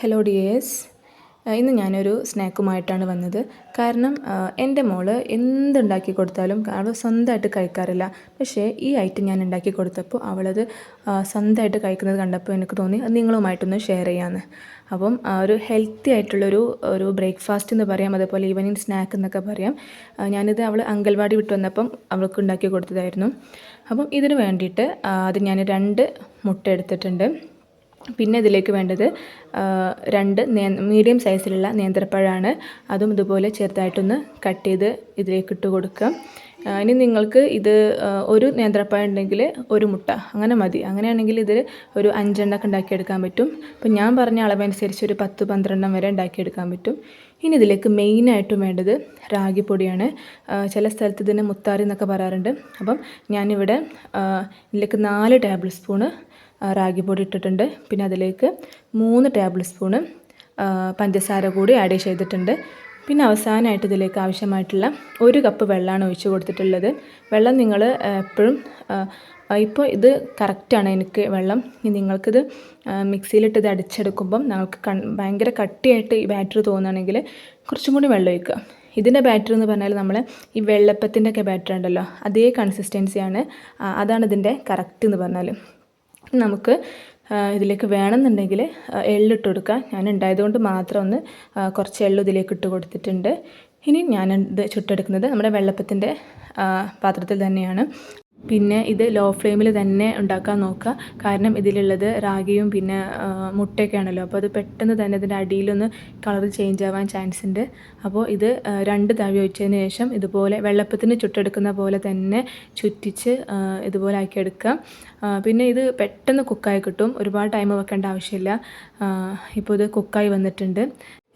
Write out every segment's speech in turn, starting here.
Hello dears ഇന്ന് ഞാനൊരു സ്നാക്കുമായിട്ടാണ് വന്നത്. കാരണം എന്റെ മോൾ എന്തുണ്ടാക്കി കൊടുത്താലും അവൾ സ്വന്തമായിട്ട് കഴിക്കാറില്ല. പക്ഷേ ഈ ഐറ്റം ഞാൻ ഉണ്ടാക്കി കൊടുത്തപ്പോൾ അവളത് സ്വന്തമായിട്ട് കഴിക്കുന്നത് കണ്ടപ്പോൾ എനിക്ക് തോന്നി അത് നിങ്ങളുമായിട്ടൊന്ന് ഷെയർ ചെയ്യാമെന്ന് അപ്പം ഒരു ഹെൽത്തി ആയിട്ടുള്ളൊരു ഒരു ബ്രേക്ക്ഫാസ്റ്റ് എന്ന് പറയാം അതേപോലെ ഈവനിങ് സ്നാക്ക് എന്നൊക്കെ പറയാം. ഞാനിത് അവൾ അങ്കൽവാടി വിട്ട് വന്നപ്പം അവൾക്ക് ഉണ്ടാക്കി കൊടുത്തതായിരുന്നു. അപ്പം ഇതിന് വേണ്ടിയിട്ട് അത് ഞാൻ രണ്ട് മുട്ട എടുത്തിട്ടുണ്ട്. പിന്നെ ഇതിലേക്ക് വേണ്ടത് രണ്ട് മീഡിയം സൈസിലുള്ള നേന്ത്രപ്പഴമാണ് അതും ഇതുപോലെ ചെറുതായിട്ടൊന്ന് കട്ട് ചെയ്ത് ഇതിലേക്ക് ഇട്ട് കൊടുക്കുക. ഇനി നിങ്ങൾക്ക് ഇത് ഒരു നേന്ത്രപ്പഴം ഉണ്ടെങ്കിൽ ഒരു മുട്ട അങ്ങനെ മതി. അങ്ങനെയാണെങ്കിൽ ഇതിൽ ഒരു അഞ്ചെണ്ണൊക്കെ ഉണ്ടാക്കിയെടുക്കാൻ പറ്റും. അപ്പം ഞാൻ പറഞ്ഞ അളവനുസരിച്ച് ഒരു പത്ത് പന്ത്രണ്ടെണ്ണം വരെ ഉണ്ടാക്കിയെടുക്കാൻ പറ്റും. ഇനി ഇതിലേക്ക് മെയിനായിട്ടും വേണ്ടത് റാഗിപ്പൊടിയാണ്. ചില സ്ഥലത്ത് ഇതിന് മുത്താറി എന്നൊക്കെ പറയാറുണ്ട്. അപ്പം ഞാനിവിടെ ഇതിലേക്ക് നാല് ടേബിൾ സ്പൂണ് റാഗി പൊടി ഇട്ടിട്ടുണ്ട്. പിന്നെ അതിലേക്ക് മൂന്ന് ടേബിൾ സ്പൂണ് പഞ്ചസാര കൂടി ആഡ് ചെയ്തിട്ടുണ്ട്. പിന്നെ അവസാനമായിട്ട് ഇതിലേക്ക് ആവശ്യമായിട്ടുള്ള ഒരു കപ്പ് വെള്ളമാണ് ഒഴിച്ച് കൊടുത്തിട്ടുള്ളത്. വെള്ളം നിങ്ങൾ എപ്പോഴും ഇപ്പോൾ ഇത് കറക്റ്റാണ് എനിക്ക് വെള്ളം. നിങ്ങൾക്കിത് മിക്സിയിലിട്ട് ഇത് അടിച്ചെടുക്കുമ്പം നിങ്ങൾക്ക് കൺ ഭയങ്കര കട്ടിയായിട്ട് ഈ ബാറ്ററി തോന്നുകയാണെങ്കിൽ കുറച്ചും കൂടി വെള്ളം ഒഴിക്കുക. ഇതിന്റെ ബാറ്ററി എന്ന് പറഞ്ഞാൽ നമ്മൾ ഈ വെള്ളപ്പത്തിന്റെ ഒക്കെ ബാറ്ററി ഉണ്ടല്ലോ അതേ കൺസിസ്റ്റൻസിയാണ് അതാണ് ഇതിന്റെ കറക്റ്റ് എന്ന് പറഞ്ഞാൽ. നമുക്ക് ഇതിലേക്ക് വേണമെന്നുണ്ടെങ്കിൽ എള്ളിട്ട് കൊടുക്കാം ഞാൻ ഉണ്ടായതുകൊണ്ട് മാത്രം ഒന്ന് കുറച്ച് എള്ളു ഇതിലേക്ക് ഇട്ട് കൊടുത്തിട്ടുണ്ട്. ഇനി ഞാൻ ഇത് ചുട്ടെടുക്കുന്നത് നമ്മുടെ വെള്ളപ്പത്തിന്റെ പാത്രത്തിൽ തന്നെയാണ്. പിന്നെ ഇത് ലോ ഫ്ലെയിമിൽ തന്നെ ഉണ്ടാക്കാൻ നോക്കുക. കാരണം ഇതിലുള്ളത് റാഗിയും പിന്നെ മുട്ടയൊക്കെയാണല്ലോ. അപ്പോൾ അത് പെട്ടെന്ന് തന്നെ ഇതിന്റെ അടിയിലൊന്ന് കളർ ചേഞ്ച് ആവാൻ ചാൻസ് ഉണ്ട്. അപ്പോൾ ഇത് രണ്ട് തവി ഒഴിച്ചതിന് ശേഷം ഇതുപോലെ വെള്ളപ്പത്തിന് ചുട്ടെടുക്കുന്ന പോലെ തന്നെ ചുറ്റിച്ച് ഇതുപോലെ ആക്കിയെടുക്കുക. പിന്നെ ഇത് പെട്ടെന്ന് കുക്കായി കിട്ടും. ഒരുപാട് ടൈം വെക്കേണ്ട ആവശ്യമില്ല. ഇപ്പോൾ ഇത് കുക്കായി വന്നിട്ടുണ്ട്.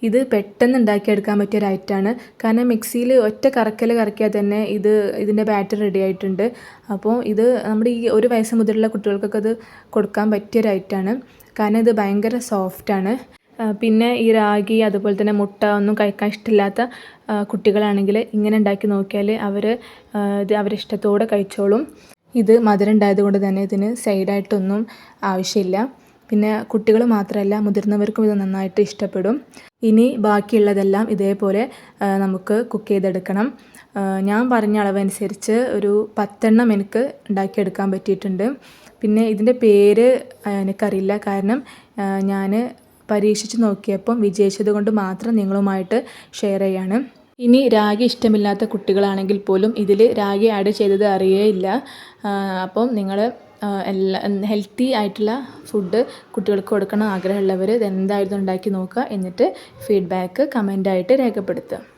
ഇത് പെട്ടെന്ന് ഉണ്ടാക്കിയെടുക്കാൻ പറ്റിയ ഒരു ഐറ്റമാണ്. കാരണം മിക്സിയിൽ ഒറ്റ കറക്കൽ കറക്കിയാൽ തന്നെ ഇത് ഇതിന്റെ ബാറ്റർ റെഡി ആയിട്ടുണ്ട്. അപ്പോൾ ഇത് നമ്മുടെ ഈ ഒരു വയസ്സ് മുതലുള്ള കുട്ടികൾക്കൊക്കെ ഇത് കൊടുക്കാൻ പറ്റിയ ഒരു ഐറ്റമാണ്. കാരണം ഇത് ഭയങ്കര സോഫ്റ്റാണ് പിന്നെ ഈ റാഗി അതുപോലെ തന്നെ മുട്ട ഒന്നും കഴിക്കാൻ ഇഷ്ടമില്ലാത്ത കുട്ടികളാണെങ്കിൽ ഇങ്ങനെ ഉണ്ടാക്കി നോക്കിയാൽ അവർ ഇത് അവരിഷ്ടത്തോടെ കഴിച്ചോളും. ഇത് മധുരം ഉണ്ടായതുകൊണ്ട് തന്നെ ഇതിന് സൈഡായിട്ടൊന്നും ആവശ്യമില്ല. പിന്നെ കുട്ടികൾ മാത്രമല്ല മുതിർന്നവർക്കും ഇത് നന്നായിട്ട് ഇഷ്ടപ്പെടും. ഇനി ബാക്കിയുള്ളതെല്ലാം ഇതേപോലെ നമുക്ക് കുക്ക് ചെയ്തെടുക്കണം. ഞാൻ പറഞ്ഞ അളവനുസരിച്ച് ഒരു പത്തെണ്ണം എനിക്ക് ഉണ്ടാക്കിയെടുക്കാൻ പറ്റിയിട്ടുണ്ട്. പിന്നെ ഇതിന്റെ പേര് എനിക്കറിയില്ല. കാരണം ഞാൻ പരീക്ഷിച്ച് നോക്കിയപ്പം വിജയിച്ചത് കൊണ്ട് മാത്രം നിങ്ങളുമായിട്ട് ഷെയർ ചെയ്യാണ്. ഇനി രാഗി ഇഷ്ടമില്ലാത്ത കുട്ടികളാണെങ്കിൽ പോലും ഇതിൽ രാഗി ആഡ് ചെയ്തത് അറിയേയില്ല. അപ്പം നിങ്ങൾ എല്ലാ ഹെൽത്തി ആയിട്ടുള്ള ഫുഡ് കുട്ടികൾക്ക് കൊടുക്കണം ആഗ്രഹമുള്ളവർ ഇതെന്തായിരുന്നു ഉണ്ടാക്കി നോക്കുക. എന്നിട്ട് ഫീഡ്ബാക്ക് കമന്റായിട്ട് രേഖപ്പെടുത്തുക.